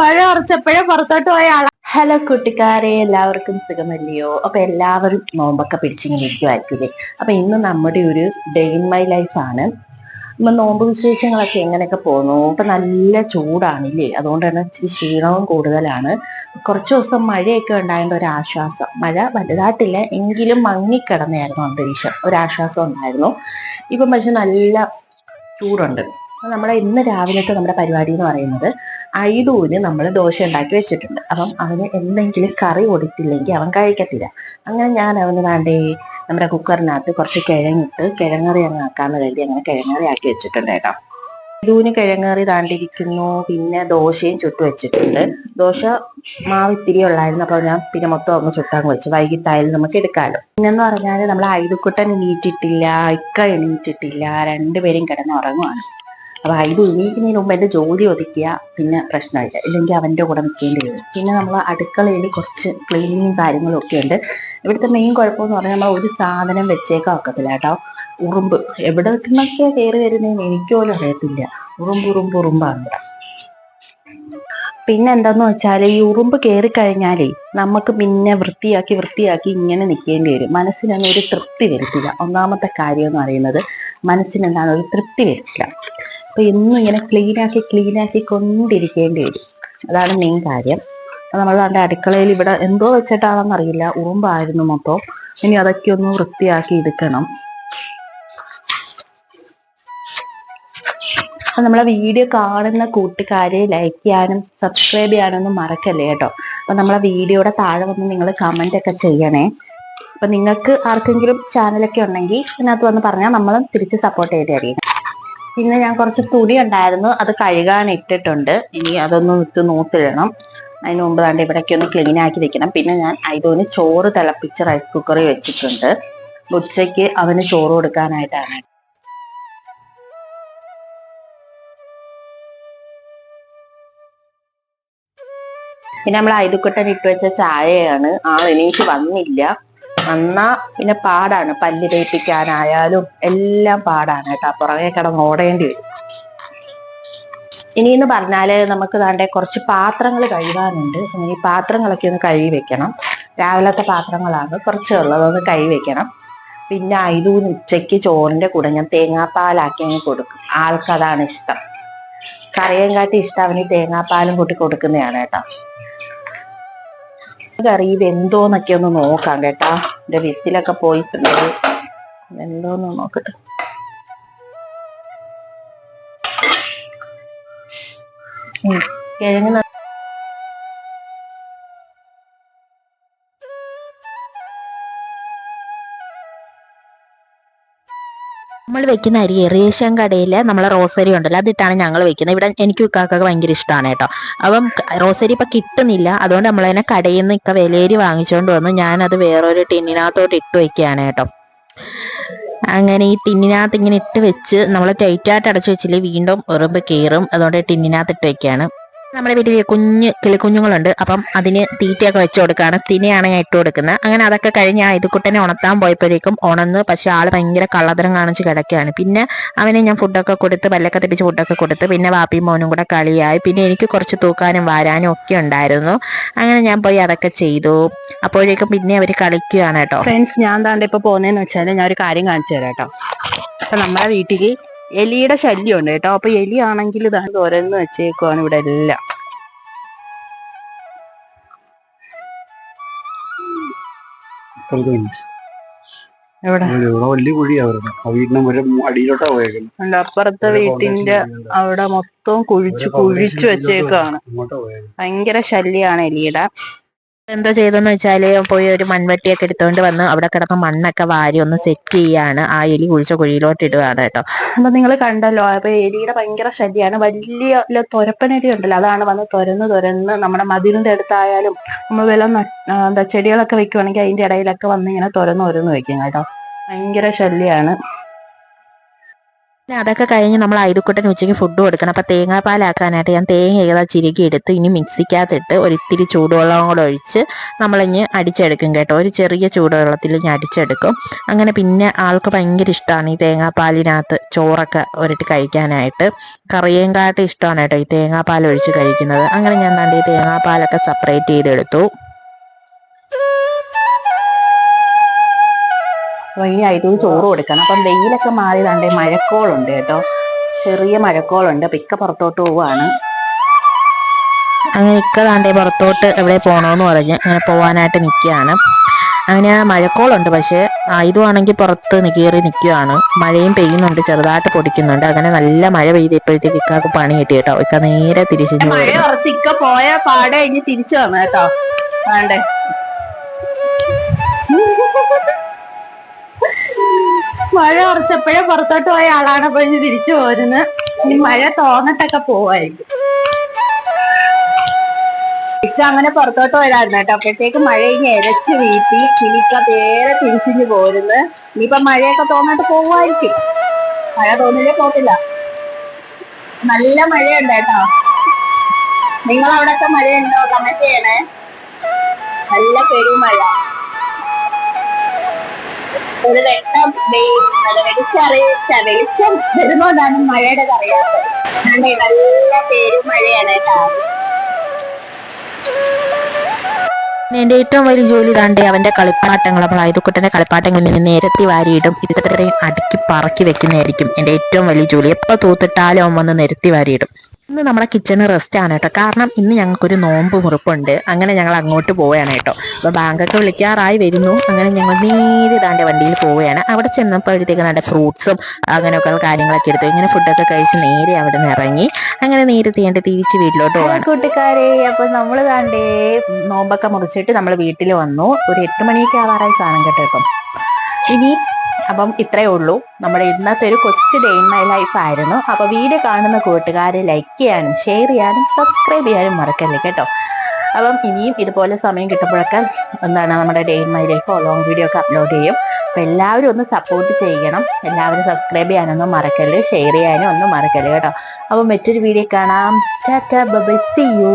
മഴ ഉറച്ചപ്പോഴേ പുറത്തോട്ട് പോയ ആളാ. ഹലോ കൂട്ടുകാരെ എല്ലാവർക്കും സുഖമല്ലയോ? അപ്പൊ എല്ലാവരും നോമ്പൊക്കെ പിടിച്ചിങ്ങനെ ഇരിക്കുമായിരിക്കില്ലേ അപ്പൊ ഇന്ന് നമ്മുടെ ഒരു ഡേ ഇൻ മൈ ലൈഫ് ആണ്. ഇപ്പൊ നോമ്പ് വിശേഷങ്ങളൊക്കെ എങ്ങനെയൊക്കെ പോകുന്നു? ഇപ്പൊ നല്ല ചൂടാണില്ലേ? അതുകൊണ്ട് തന്നെ ഇച്ചിരി ക്ഷീണവും കൂടുതലാണ്. കുറച്ച് ദിവസം മഴയൊക്കെ ഉണ്ടായതിന്റെ ഒരു ആശ്വാസം. മഴ വലുതായിട്ടില്ല എങ്കിലും മങ്ങിക്കിടന്നായിരുന്നു അന്തരീക്ഷം. ഒരു ആശ്വാസം ഉണ്ടായിരുന്നു. ഇപ്പം പക്ഷെ നല്ല ചൂടുണ്ട്. നമ്മുടെ ഇന്ന് രാവിലത്തെ നമ്മുടെ പരിപാടി എന്ന് പറയുന്നത് ഐദൂന് നമ്മൾ ദോശ ഉണ്ടാക്കി വെച്ചിട്ടുണ്ട്. അപ്പം അവന് എന്തെങ്കിലും കറി കൊടുത്തില്ലെങ്കിൽ അവൻ കഴിക്കത്തില്ല. അങ്ങനെ ഞാൻ അവന് വേണ്ടേ നമ്മുടെ കുക്കറിനകത്ത് കുറച്ച് കിഴങ്ങിട്ട് കിഴങ്ങറി അങ്ങ് ആക്കാന്ന് കരുതി അങ്ങനെ കിഴങ്ങറി ആക്കി വെച്ചിട്ടുണ്ട് കേട്ടോ. ഐഡൂന് കിഴങ്ങറി താണ്ടിരിക്കുന്നു പിന്നെ ദോശയും ചുട്ടു വെച്ചിട്ടുണ്ട്. ദോശ മാവ് ഇത്തിരി ഉള്ളായിരുന്നു. അപ്പോൾ ഞാൻ പിന്നെ മൊത്തം ഒന്ന് ചുട്ടാൻ വെച്ചു. വൈകിട്ടായാലും നമുക്ക് എടുക്കാമല്ലോ പിന്നെന്ന് പറഞ്ഞാൽ നമ്മൾ ഐതുക്കുട്ടൻ എണീറ്റിട്ടില്ല ഇക്ക എണീറ്റിട്ടില്ല രണ്ടുപേരും കിടന്ന് അപ്പൊ ഐതു എണീക്കുന്നതിന് മുമ്പ് എന്റെ ജോലി ഒതുക്കിയ പിന്നെ പ്രശ്നമില്ല. ഇല്ലെങ്കിൽ അവന്റെ കൂടെ നിൽക്കേണ്ടി വരും. പിന്നെ നമ്മൾ അടുക്കളയിൽ കുറച്ച് ക്ലീനിങ്ങും കാര്യങ്ങളും ഒക്കെ ഉണ്ട്. ഇവിടുത്തെ മെയിൻ കുഴപ്പമെന്ന് പറഞ്ഞാൽ നമ്മൾ ഒരു സാധനം വെച്ചേക്കാൻ ഒക്കത്തില്ല കേട്ടോ. ഉറുമ്പ്. എവിടെ നിന്നൊക്കെ കയറി വരുന്നതെന്ന് എനിക്ക് പോലും അറിയത്തില്ല. ഉറുമ്പ് ഉറുമ്പ് ഉറുമ്പാണ് പിന്നെ എന്താന്ന് വെച്ചാൽ ഈ ഉറുമ്പ് കയറി കഴിഞ്ഞാലേ നമുക്ക് പിന്നെ വൃത്തിയാക്കി വൃത്തിയാക്കി ഇങ്ങനെ നിൽക്കേണ്ടി വരും. മനസ്സിനൊന്നും ഒരു തൃപ്തി വരത്തില്ല. ഒന്നാമത്തെ കാര്യം എന്ന് പറയുന്നത് മനസ്സിനെന്താണ്? ഒരു തൃപ്തി വരത്തില്ല. അപ്പൊ എന്നും ഇങ്ങനെ ക്ലീൻ ആക്കി കൊണ്ടിരിക്കേണ്ടി വരും. അതാണ് മെയിൻ കാര്യം. നമ്മൾ അതിന്റെ അടുക്കളയിൽ ഇവിടെ എന്തോ വെച്ചിട്ടാണെന്ന് അറിയില്ല. ഉറുമ്പായിരുന്നു മൊത്തം. ഇനി അതൊക്കെ ഒന്ന് വൃത്തിയാക്കി എടുക്കണം. അപ്പൊ നമ്മളെ വീഡിയോ കാണുന്ന കൂട്ടുകാരെ ലൈക്ക് ചെയ്യാനും സബ്സ്ക്രൈബ് ചെയ്യാനൊന്നും മറക്കല്ലേ കേട്ടോ? അപ്പൊ നമ്മളെ വീഡിയോയുടെ താഴെ വന്ന് നിങ്ങൾ കമന്റ് ഒക്കെ ചെയ്യണേ. അപ്പൊ നിങ്ങൾക്ക് ആർക്കെങ്കിലും ചാനലൊക്കെ ഉണ്ടെങ്കിൽ ഇതിനകത്ത് വന്ന് പറഞ്ഞാൽ നമ്മളും തിരിച്ച് സപ്പോർട്ട് ചെയ്തായിരിക്കും പിന്നെ ഞാൻ കുറച്ച് തുണി ഉണ്ടായിരുന്നു. അത് കഴുകാൻ ഇട്ടിട്ടുണ്ട്. ഇനി അതൊന്ന് ഇട്ട് നൂത്തിടണം അതിന് മുമ്പ് കണ്ട് ഇവിടേക്ക് ഒന്ന് ക്ലീൻ ആക്കി വെക്കണം. പിന്നെ ഞാൻ അതിന് ചോറ് തിളപ്പിച്ച് റൈസ് കുക്കറിൽ വെച്ചിട്ടുണ്ട്. ഉച്ചയ്ക്ക് അവന് ചോറ് കൊടുക്കാനായിട്ടാണ്. പിന്നെ നമ്മൾ അയതുക്കുട്ടൻ ഇട്ട് വെച്ച ചായയാണ്. ആ എണീറ്റ് വന്നില്ല. വന്നാ പിന്നെ പാടാണ്. പല്ല് തേപ്പിക്കാനായാലും എല്ലാം പാടാണ് കേട്ടോ. പുറകെ കിടന്ന് ഓടേണ്ടി വരും. ഇനിയെന്ന് പറഞ്ഞാൽ നമുക്ക് താണ്ടെ കുറച്ച് പാത്രങ്ങൾ കഴുകാനുണ്ട്. ഈ പാത്രങ്ങളൊക്കെ ഒന്ന് കഴുകി വെക്കണം. രാവിലത്തെ പാത്രങ്ങളാണ് കുറച്ച് ഉള്ളതൊന്ന് കഴുകി വെക്കണം. പിന്നെ ഐതൂന്ന് ഉച്ചയ്ക്ക് ചോറിന്റെ കൂടെ ഞാൻ തേങ്ങാപ്പാലാക്കി അങ്ങ് കൊടുക്കും. ആൾക്കതാണ് ഇഷ്ടം. കറിയും കാട്ടി ഇഷ്ടം അവന് തേങ്ങാപ്പാലും കൂട്ടി കൊടുക്കുന്നതാണ് കേട്ടോ. കറി ഇതെന്തോന്നൊക്കെ ഒന്ന് നോക്കാം കേട്ടാ എന്റെ വിസിലൊക്കെ പോയിട്ടുണ്ട് എന്തോന്ന് നോക്കട്ടെ. കിഴങ്ങ് വെക്കുന്ന അരി റേഷൻ കടയിൽ നമ്മളെ റോസരി ഉണ്ടല്ലോ അതിട്ടാണ് ഞങ്ങൾ വെക്കുന്നത്. ഇവിടെ എനിക്ക് ഇക്കാക്കൊക്കെ ഭയങ്കര ഇഷ്ടമാണ് കേട്ടോ. അപ്പം റോസരി ഇപ്പം കിട്ടുന്നില്ല. അതുകൊണ്ട് നമ്മൾ കടയിൽ നിന്ന് ഇക്ക വിലയേരി വാങ്ങിച്ചുകൊണ്ട് വന്ന്. ഞാനത് വേറൊരു ടിന്നിനകത്തോട്ട് ഇട്ട് വെക്കുകയാണ് കേട്ടോ. അങ്ങനെ ഈ ടിന്നിനകത്ത് ഇങ്ങനെ ഇട്ട് വെച്ച് നമ്മൾ ടൈറ്റായിട്ട് അടച്ചു വെച്ചില്ലേ വീണ്ടും ഉറുമ്പ് കയറും അതുകൊണ്ട് ടിന്നിനകത്ത് ഇട്ട് വെക്കുകയാണ്. നമ്മുടെ വീട്ടിൽ കുഞ്ഞ് കിളിക്കുഞ്ഞുങ്ങളുണ്ട്. അപ്പം അതിന് തീറ്റയൊക്കെ വെച്ച് കൊടുക്കുകയാണ് തിനെയാണ് ഞാൻ ഇട്ട് കൊടുക്കുന്നത്. അങ്ങനെ അതൊക്കെ കഴിഞ്ഞ് ആ ഇതുക്കുട്ടനെ ഉണർത്താൻ പോയപ്പോഴേക്കും ഉണർന്ന് പക്ഷെ ആൾ ഭയങ്കര കള്ളതരം കാണിച്ച് കിടക്കുകയാണ്. പിന്നെ അവനെ ഞാൻ ഫുഡൊക്കെ കൊടുത്ത് പല്ലൊക്കെ തിരിച്ച് ഫുഡൊക്കെ കൊടുത്ത് പിന്നെ വാപ്പിയും മോനും കൂടെ കളിയായി. പിന്നെ എനിക്ക് കുറച്ച് തൂക്കാനും വാരാനും ഒക്കെ ഉണ്ടായിരുന്നു. അങ്ങനെ ഞാൻ പോയി അതൊക്കെ ചെയ്തു. അപ്പോഴേക്കും പിന്നെ അവർ കളിക്കുകയാണ് കേട്ടോ. ഫ്രണ്ട്സ് ഞാൻ താണ്ട് ഇപ്പോൾ പോകുന്നതെന്ന് വെച്ചാൽ ഞാൻ ഒരു കാര്യം കാണിച്ചു തരാം കേട്ടോ. അപ്പം നമ്മുടെ വീട്ടിൽ എലിയുടെ ശല്യം ഉണ്ട് കേട്ടോ. അപ്പൊ എലി ആണെങ്കിൽ ഇതാ തുരന്ന് വെച്ചേക്കുവാണ് ഇവിടെ എല്ലാം. വലിയ കുഴിയാ അടിയിലോട്ടാ പോയേക്കുന്നത്. അപ്പുറത്തെ വീട്ടിന്റെ അവിടെ മൊത്തം കുഴിച്ച് കുഴിച്ചു വെച്ചേക്കാണ് ഭയങ്കര ശല്യാണ് എലിയുടെ. എന്തോ ചെയ്തെന്ന് വെച്ചാൽ പോയി ഒരു മൺവെട്ടിയൊക്കെ എടുത്തുകൊണ്ട് വന്ന് അവിടെ കിടന്ന മണ്ണൊക്കെ വാരി ഒന്ന് സെറ്റ് ചെയ്യാണ്. ആ എലി കുഴിച്ച കുഴിയിലോട്ട് ഇടുകയാണ് കേട്ടോ. അപ്പൊ നിങ്ങൾ കണ്ടല്ലോ അപ്പൊ എലിയുടെ ഭയങ്കര ശല്യാണ്. വലിയ തുരപ്പനടി ഉണ്ടല്ലോ അതാണ് വന്ന് തുരന്ന് തുരന്ന് നമ്മുടെ മതിലിന്റെ അടുത്തായാലും നമ്മൾ വില എന്താ ചെടികളൊക്കെ വെക്കുവാണെങ്കിൽ അതിന്റെ ഇടയിലൊക്കെ വന്ന് ഇങ്ങനെ തുരന്ന് തുരന്ന് വെക്കും കേട്ടോ. ഭയങ്കര ശല്യാണ്. പിന്നെ അതൊക്കെ കഴിഞ്ഞ് നമ്മൾ ഐതുക്കുട്ടന് ഉച്ചയ്ക്ക് ഫുഡ് കൊടുക്കണം. അപ്പൊ തേങ്ങാപ്പാലാക്കാനായിട്ട് ഞാൻ തേങ്ങ ഏതാ ചിരുകി എടുത്ത് ഇനി മിക്സിക്കകത്തിട്ട് ഒരിത്തിരി ചൂടുവെള്ളം കൂടെ ഒഴിച്ച് നമ്മളിഞ്ഞ് അടിച്ചെടുക്കും കേട്ടോ. ഒരു ചെറിയ ചൂടുവെള്ളത്തിൽ ഞാൻ അടിച്ചെടുക്കും. അങ്ങനെ പിന്നെ ആൾക്ക് ഭയങ്കര ഇഷ്ടമാണ് ഈ തേങ്ങാപ്പാലിനകത്ത് ചോറൊക്കെ ഒരിട്ട് കഴിക്കാനായിട്ട്. കറിയേം കാട്ടി ഇഷ്ടമാണ് കേട്ടോ ഈ തേങ്ങാപ്പാൽ ഒഴിച്ച് കഴിക്കുന്നത്. അങ്ങനെ ഞാൻ നല്ല ഈ തേങ്ങാപ്പാലൊക്കെ സെപ്പറേറ്റ് ചെയ്തെടുത്തു. അപ്പൊ ഇനി അതിന് ചോറ് കൊടുക്കണം. അപ്പം വെയിലൊക്കെ മാറി ദാണ്ടേ മഴക്കോളുണ്ട് കേട്ടോ. ചെറിയ മഴക്കോളുണ്ട്. അപ്പം ഇക്ക പുറത്തോട്ട് പോവാണ്. അങ്ങനെ ഇക്ക ദാണ്ടേ പുറത്തോട്ട് എവിടെ പോകണമെന്ന് പറഞ്ഞ് അങ്ങനെ പോവാനായിട്ട് നിൽക്കുകയാണ് അങ്ങനെ മഴക്കോളുണ്ട് പക്ഷെ ആയുധമാണെങ്കിൽ പുറത്ത് കയറി നിൽക്കുകയാണ് മഴയും പെയ്യുന്നുണ്ട്. ചെറുതായിട്ട് പൊടിക്കുന്നുണ്ട്. അങ്ങനെ നല്ല മഴ പെയ്ത് ഇപ്പോഴത്തേക്ക് ഇക്കാക്ക് പണി കിട്ടി കേട്ടോ. ഇക്ക നേരെ തിരിച്ചു പോയ പാടെ ഇനി തിരിച്ചു വന്നു കേട്ടോ. വേണ്ടേ മഴ കുറച്ചപ്പോഴേ പുറത്തോട്ട് പോയ ആളാണ് അപ്പൊ ഇനി തിരിച്ചു പോരുന്നത് ഇനി മഴ തോന്നിട്ടൊക്കെ പോവായിരിക്കും. ഇക്ക അങ്ങനെ പുറത്തോട്ട് പോയതായിരുന്നു കേട്ടോ. അപ്പോഴത്തേക്ക് മഴ ഇനി ഇരച്ച് വീട്ടി ഇനിയിപ്പ നേരെ തിരിച്ചിഞ്ഞ് പോരുന്നു. ഇനിയിപ്പൊ മഴയൊക്കെ തോന്നിട്ട് പോവായിരിക്കും. മഴ തോന്നില്ലേ പോകില്ല നല്ല മഴയുണ്ട് കേട്ടോ. നിങ്ങൾ അവിടൊക്കെ മഴയുണ്ടോ? കമന്റ് ചെയ്യണേ. നല്ല പെരുമഴ. ഒരു വെട്ടം വെളിച്ചറിയിച്ച വെളിച്ചം വരുന്നോണ്ടാണ് മഴയുടെ അറിയാത്തത്. നല്ല പെരുമഴയാണ് കേട്ടോ. എന്റെ ഏറ്റവും വലിയ ജോലി താണ്ടേ അവന്റെ കളിപ്പാട്ടങ്ങൾ. അപ്പോൾ ആയുധക്കുട്ടന്റെ കളിപ്പാട്ടങ്ങളിൽ നിന്ന് നിരത്തി വാരിയിടും. ഇത്രയും അടുക്കി പറക്കി വെക്കുന്നതായിരിക്കും എന്റെ ഏറ്റവും വലിയ ജോലി. എപ്പോൾ തൂത്തിട്ടാലും അവൻ വന്ന് നിരത്തി വാരിയിടും. ഇന്ന് നമ്മുടെ കിച്ചണ് റെസ്റ്റ് ആണ് കേട്ടോ. കാരണം ഇന്ന് ഞങ്ങൾക്കൊരു നോമ്പ് മുറിപ്പുണ്ട്. അങ്ങനെ ഞങ്ങൾ അങ്ങോട്ട് പോവുകയാണ് കേട്ടോ. അപ്പോൾ ബാങ്കൊക്കെ വിളിക്കാറായി വരുന്നു. അങ്ങനെ ഞങ്ങൾ നേരെ താന്റെ വണ്ടിയിൽ പോവുകയാണ്. അവിടെ ചെന്നപ്പോഴത്തേക്ക് നല്ല ഫ്രൂട്ട്സും അങ്ങനെയൊക്കെ കാര്യങ്ങളൊക്കെ എടുത്തു. ഇങ്ങനെ ഫുഡൊക്കെ കഴിച്ച് നേരെ അവിടെ നിന്ന് ഇറങ്ങി. അങ്ങനെ നേരെ തീയണ്ട് തിരിച്ച് വീട്ടിലോട്ട് പോകാം കൂട്ടുകാരെ അപ്പോൾ നമ്മൾ താണ്ടേ നോമ്പൊക്കെ മുറിച്ചിട്ട് നമ്മൾ വീട്ടിൽ വന്നു. ഒരു എട്ട് മണിയൊക്കെ ആവാറായി കാണും കേട്ടോ ഇപ്പം. ഇനി അപ്പം ഇത്രയേ ഉള്ളൂ. നമ്മുടെ ഇന്നത്തെ ഒരു കൊച്ചു ഡേ ഇൻ മൈ ലൈഫ് ആയിരുന്നു. അപ്പൊ വീഡിയോ കാണുന്ന കൂട്ടുകാരെ ലൈക്ക് ചെയ്യാനും ഷെയർ ചെയ്യാനും സബ്സ്ക്രൈബ് ചെയ്യാനും മറക്കല്ലേ കേട്ടോ? അപ്പം ഇനിയും ഇതുപോലെ സമയം കിട്ടുമ്പോഴൊക്കെ എന്താണ് നമ്മുടെ day in my life long video ഒക്കെ അപ്ലോഡ് ചെയ്യും. അപ്പൊ എല്ലാവരും ഒന്ന് സപ്പോർട്ട് ചെയ്യണം. എല്ലാവരും സബ്സ്ക്രൈബ് ചെയ്യാനൊന്നും മറക്കല്ലേ? ഷെയർ ചെയ്യാനും ഒന്നും മറക്കല്ലേ കേട്ടോ? അപ്പം മറ്റൊരു വീഡിയോ കാണാം. Tata bye C U